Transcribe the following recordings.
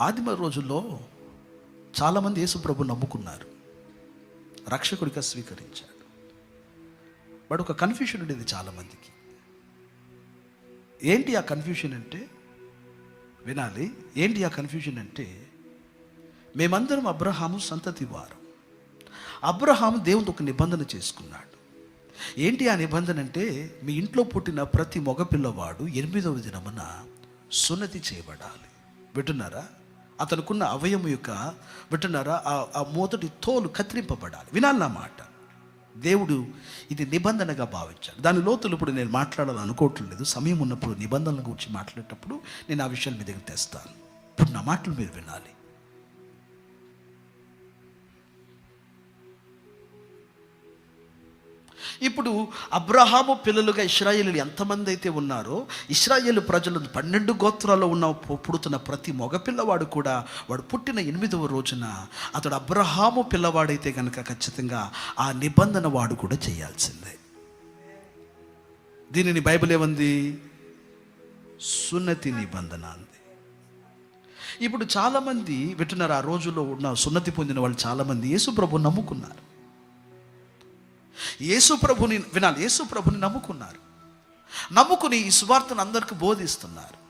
ఆదిమ రోజుల్లో చాలామంది యేసుప్రభు నమ్ముకున్నారు. రక్షకుడిగా స్వీకరించాడు. బట్ ఒక కన్ఫ్యూషన్ ఉండేది చాలామందికి. ఏంటి ఆ కన్ఫ్యూషన్ అంటే? వినాలి ఏంటి ఆ కన్ఫ్యూషన్ అంటే? మేమందరం అబ్రహాము సంతతి వారు. అబ్రహాము దేవునితో ఒక నిబంధన చేసుకున్నాడు. ఏంటి ఆ నిబంధన అంటే? మీ ఇంట్లో పుట్టిన ప్రతి మగపిల్లవాడు ఎనిమిదవ దినమున సున్నతి చేయబడాలి. వింటున్నారా? అతనుకున్న అవయము యొక్క వింటున్నారా? ఆ- ఆ మొదటి తోలు కత్తిరింపబడాలి. వినాలి నా మాట. దేవుడు ఇది నిబంధనగా భావించాడు. దాని లోతులు ఇప్పుడు నేను మాట్లాడాలని అనుకోవట్లేదు సమయం ఉన్నప్పుడు నిబంధనల గురించి మాట్లాడేటప్పుడు నేను ఆ విషయాలు మీ దగ్గర తెస్తాను. ఇప్పుడు నా మాటలు మీరు వినాలి. ఇప్పుడు అబ్రహాము పిల్లలుగా ఇస్రాయేలు ఎంతమంది అయితే ఉన్నారో ఇస్రాయేలు ప్రజలు పన్నెండు గోత్రాల్లో ఉన్న పుడుతున్న ప్రతి మగపిల్లవాడు కూడా వాడు పుట్టిన ఎనిమిదవ రోజున అతడు అబ్రహాము పిల్లవాడైతే కనుక ఖచ్చితంగా ఆ నిబంధన వాడు కూడా చేయాల్సిందే. దీనిని బైబిల్ ఏమంది? సున్నతి నిబంధన అంది. ఇప్పుడు చాలామంది వింటున్నారు ఆ రోజుల్లో ఉన్న సున్నతి పొందిన వాళ్ళు చాలామంది యేసు ప్రభు నమ్ముకున్నారు. యేసు ప్రభుని వినాలి. యేసు ప్రభుని నమ్ముకున్నారు. నమ్ముకుని ఈ సువార్తను అందరికి బోధిస్తున్నారు.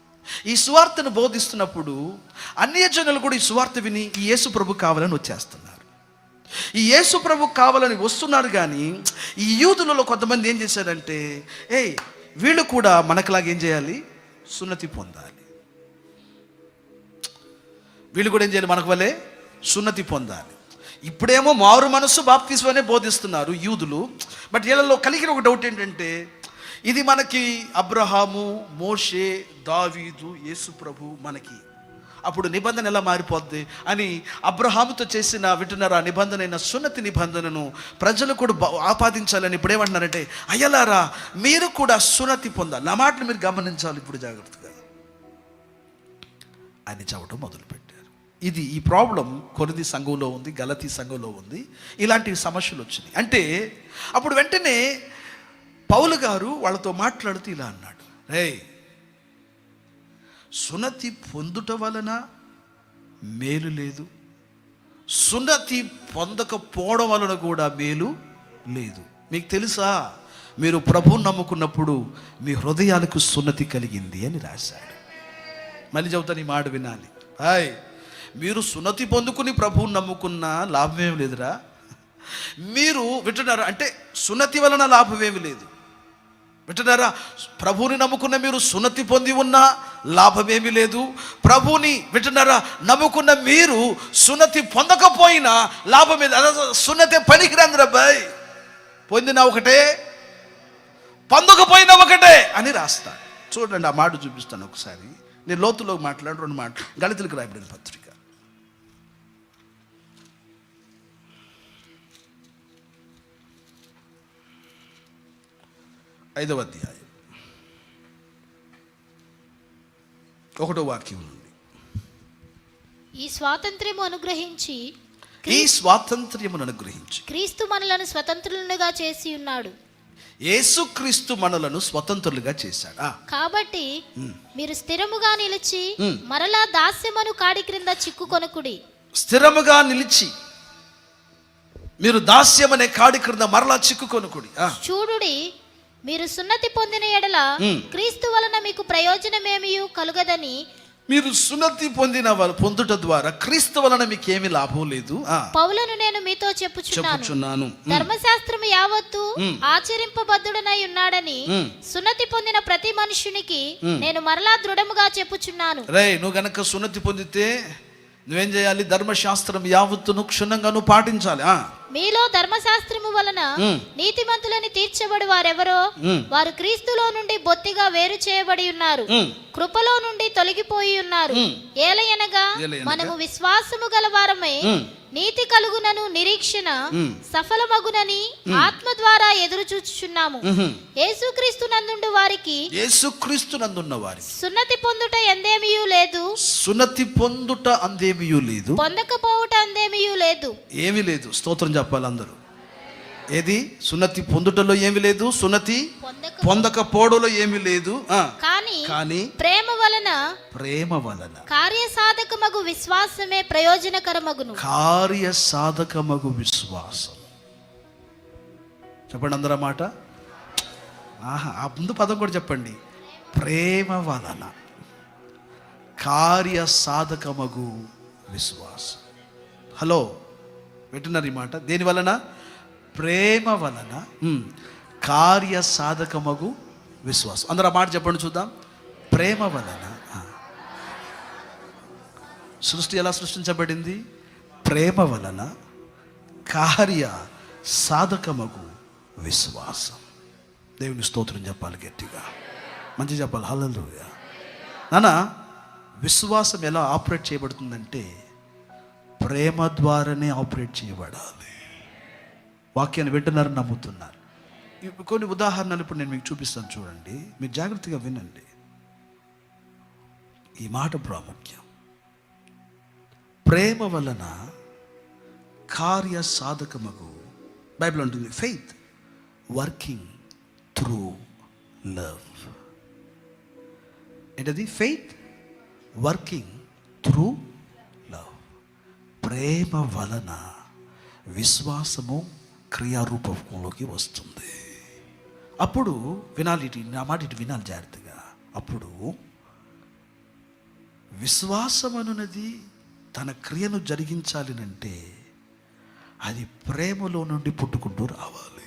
ఈ సువార్తను బోధిస్తున్నప్పుడు అన్యజనులు కూడా ఈ సువార్త విని ఈ యేసు ప్రభు కావాలని వచ్చేస్తున్నారు. ఈ యేసు ప్రభు కావాలని వస్తున్నారు కానీ ఈ యూదులలో కొంతమంది ఏం చేశారంటే ఏయ్ వీళ్ళు కూడా మనకులాగా ఏం చేయాలి? సున్నతి పొందాలి. వీళ్ళు కూడా ఏం చేయాలి? మనకు వలే సున్నతి పొందాలి. ఇప్పుడేమో మారు మనస్సు బాప్తిస్మనే బోధిస్తున్నారు యూదులు. బట్ వీళ్ళలో కలిగిన ఒక డౌట్ ఏంటంటే ఇది మనకి అబ్రహాము మోషే దావీదు యేసు ప్రభు మనకి. అప్పుడు నిబంధన ఎలా మారిపోద్ది అని అబ్రహాముతో చేసిన వింటున్నారు ఆ నిబంధన అయిన సున్నతి నిబంధనను ప్రజలు కూడా ఆపాదించాలని ఇప్పుడు ఏమంటున్నారంటే అయ్యలారా మీరు కూడా సున్నతి పొందాలి. నా మాటలు మీరు గమనించాలి ఇప్పుడు జాగ్రత్తగా. అని చవటం మొదలుపెట్టారు. ఇది ఈ ప్రాబ్లం కొరిది సంఘంలో ఉంది గలతీ సంఘంలో ఉంది. ఇలాంటి సమస్యలు వచ్చినాయి. అంటే అప్పుడు వెంటనే పౌలు గారు వాళ్ళతో మాట్లాడుతూ ఇలా అన్నాడు. రే సున్నతి పొందుట వలన మేలు లేదు. సున్నతి పొందకపోవడం వలన కూడా మేలు లేదు. మీకు తెలుసా? మీరు ప్రభువు నమ్ముకున్నప్పుడు మీ హృదయాలకు సున్నతి కలిగింది అని రాశాడు. మళ్ళీ చెబుతాను ఈ మాట వినాలి. హాయ్. మీరు సున్నతి పొందుకుని ప్రభువుని నమ్ముకున్న లాభం ఏమి లేదురా. మీరు వింటున్నారా? అంటే సున్నతి వలన లాభం ఏమి లేదు. వింటున్నారా? ప్రభువుని నమ్ముకున్న మీరు సున్నతి పొంది ఉన్నా లాభమేమీ లేదు. ప్రభువుని వింటున్నారా? నమ్ముకున్న మీరు సున్నతి పొందకపోయినా లాభం లేదు. అదే సున్నతే పనికిరాంది రబ్బాయ్ పొందిన ఒకటే పొందకపోయినా ఒకటే అని రాస్తా. చూడండి ఆ మాట చూపిస్తాను ఒకసారి. నేను లోతులో మాట్లాడు రెండు మాటలు గణితులకు రాయబడిన పత్రిక. ఐదవ అధ్యాయం ఒకటో వాక్యం నుండి. ఈ స్వాతంత్ర్యము అనుగ్రహించి ఈ స్వాతంత్ర్యమును అనుగ్రహించి. క్రీస్తు మనలను స్వతంత్రులుగా చేసి ఉన్నాడు. యేసుక్రీస్తు మనలను స్వతంత్రులుగా చేశాడు? కాబట్టి మీరు స్థిరముగా నిలిచి మరలా దాస్యమను కాడి క్రింద చిక్కుకొనకుడి. స్థిరముగా నిలిచి మీరు దాస్యం అనే కాడి క్రింద మరలా చిక్కుకొనుకుడి. చూడుడి మీరు సున్నతి పొందిన ఎడల క్రీస్తు వలన మీకు ప్రయోజనమేమీ కలుగదని మీరు సున్నతి పొందిన వాళ్ళ పొందుట ద్వారా క్రీస్తు వలన మీకు ఏమి లాభం లేదు. పౌలను నేను మీతో చెప్పుచున్నాను. ధర్మశాస్త్రము యావత్తు ఆచరింపబద్ధుడనై ఉన్నాడని సున్నతి పొందిన ప్రతి మనుషునికి నేను మరలా దృఢముగా చెప్పుచున్నాను. రే నువ్వు గనక సున్నతి పొందితే నువ్వేం చేయాలి? ధర్మశాస్త్రం యావత్తును క్షుణ్ణంగా నువ్వు పాటించాలి. మీలో ధర్మశాస్త్రము వలన నీతిమంతులని తీర్చబడి వారెవరో? వారు క్రీస్తులో నుండి బొత్తిగా వేరు చేయబడి ఉన్నారు. కృపలో నుండి తొలగిపోయి ఉన్నారు. ఏలయనగా ఏలయనగా? మనము విశ్వాసము గల వారమై నీతి కలుగునను నిరీక్షణ సఫలమగునని ఆత్మ ద్వారా ఎదురు చూచుచున్నాము యేసుక్రీస్తు నందుండు వారికి యేసుక్రీస్తు నందున్న వారి సున్నతి పొందుట ఎందేమీ లేదు. సున్నతి పొందుట అందేమియూ లేదు. పొందకపోవుట అందేమీ లేదు. ఏమీ లేదు. స్తోత్రం చెప్పాలి అందరూ. ఏది? సున్నతి పొందుటలో ఏమి లేదు సున్నతి పొందక పొందకపోవడంలో ఏమీ లేదు. కానీ కానీ ప్రేమ వలన ప్రేమ వలన కార్యసాధకమగు విశ్వాసమే ప్రయోజనకరమగును. కార్య సాధకమగు విశ్వాసం. చెప్పండి అందరూ మాట. ఆహా ఆ ముందు పదం కూడా చెప్పండి. ప్రేమ వలన కార్య సాధకమగు విశ్వాసం. హలో వింటున్నారు ఈ మాట. దేని వలన? ప్రేమ వలన ఉమ్, కార్య సాధకమగు విశ్వాసం. అందరూ ఆ మాట చెప్పండి చూద్దాం. ప్రేమ వలన. సృష్టి ఎలా సృష్టించబడింది? ప్రేమ వలన కార్య సాధకమగు విశ్వాసం. దేవుని స్తోత్రం చెప్పాలి గట్టిగా. మంచి చెప్పాలి. హల్లెలూయా. నాన్న విశ్వాసం ఎలా ఆపరేట్ చేయబడుతుందంటే ప్రేమ ద్వారానే ఆపరేట్ చేయబడాలి. వాక్యాన్ని వింటున్నారని నమ్ముతున్నారు. కొన్ని ఉదాహరణలు ఇప్పుడు నేను మీకు చూపిస్తాను చూడండి. మీరు జాగ్రత్తగా వినండి. ఈ మాట ప్రాముఖ్యం. ప్రేమ వలన కార్య సాధకమగు బైబిల్ ఉంటుంది ఫెయిత్ వర్కింగ్ త్రూ లవ్ ఏంటది? ఫెయిత్ వర్కింగ్ త్రూ లవ్ ప్రేమ వలన విశ్వాసము క్రియారూపంలోకి వస్తుంది. అప్పుడు వినాలి ఇటు నా మాట ఇటు వినాలి జాగ్రత్తగా. అప్పుడు విశ్వాసం అనున్నది తన క్రియను జరిగించాలి అంటే అది ప్రేమలో నుండి పుట్టుకుంటూ రావాలి.